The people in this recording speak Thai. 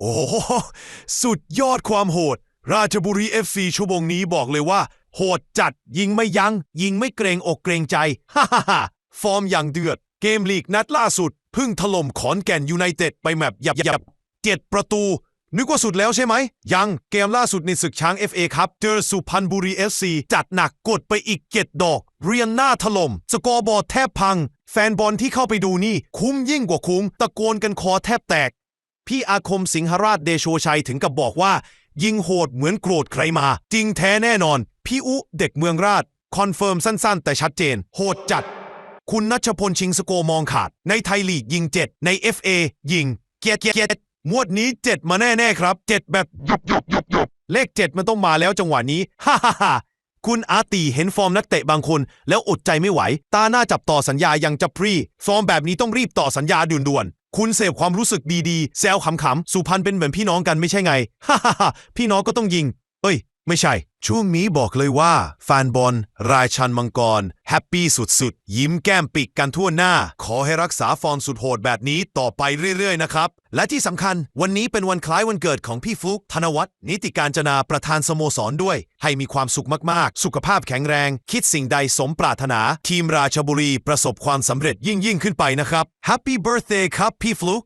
โอ้โหสุดยอดความโหด ราชบุรี FC ชั่วโมงนี้บอกเลยว่า โหดจัดยิงไม่ยัง้ง ยิงไม่เกรงอกเกรงใจ ฮ่าฮ่าฮ่าฟอร์มอย่างเดือด เกมลีกนัดล่าสุด พึ่งถล่มขอนแก่นยูไนเต็ดไปแบบหยับหยับเจ็ดประตู นึกว่าสุดแล้วใช่ไหม ยังเกมล่าสุดในศึกช้าง FA ครับเจอสุพรรณบุรี FC จัดหนักกดไปอีกเจ็ดดอก เรียนหน้าถล่มสกอร์บอร์ดแทบพัง แฟนบอลที่เข้าไปดูนี่ คุ้มยิ่งกว่าคุ้ม ตะโกนกันคอแทบแตก พี่อาคมสิงหราชเดโชชัยถึงกับบอกว่า ยิงโหดเหมือนโกรธใครมา จริงแท้แน่นอน พี่อุเด็กเมืองราช คอนเฟิร์มสั้น ๆ แต่ชัดเจน โหดจัด คุณนัชพลชิงสโกมองขาด ในไทยลีกยิง7ใน FA ยิงเกียรเกียรมวดนี้7มาแน่ ๆ ครับ7แบบหยุบหยุบหยุบหยุบเลข7มันต้องมาแล้วจังหวะนี้ฮ่าฮ่าฮ่าคุณอาตีเห็นฟอร์มนักเตะบางคน แล้วอดใจไม่ไหว ตาหน้าจับต่อสัญญายังจะพรี ฟอร์มแบบนี้ต้องรีบต่อสัญญาด่วนๆ คุณเสพความรู้สึกดีๆ แซวขำๆ สุพรรณเป็นเหมือนพี่น้องกันไม่ใช่ไง ฮ่าฮ่าฮ่าพี่น้องก็ต้องยิง เอ้ย ไม่ใช่ ช่วงนี้บอกเลยว่า แฟนบอลรายชันมังกร แฮปปี้สุดๆ ยิ้มแก้มปิกกันทั่วหน้า ขอให้รักษาฟอร์มสุดโหดแบบนี้ต่อไปเรื่อยๆ นะครับ และที่สำคัญวันนี้เป็นวันคล้ายวันเกิดของพี่ฟลุก ธนวัฒน์นิติการจนาประธานสโมสรด้วย ให้มีความสุขมากๆ สุขภาพแข็งแรง คิดสิ่งใดสมปรารถนา ทีมราชบุรีประสบความสำเร็จยิ่งๆ ขึ้นไปนะครับ Happy Birthday ครับพี่ฟลุก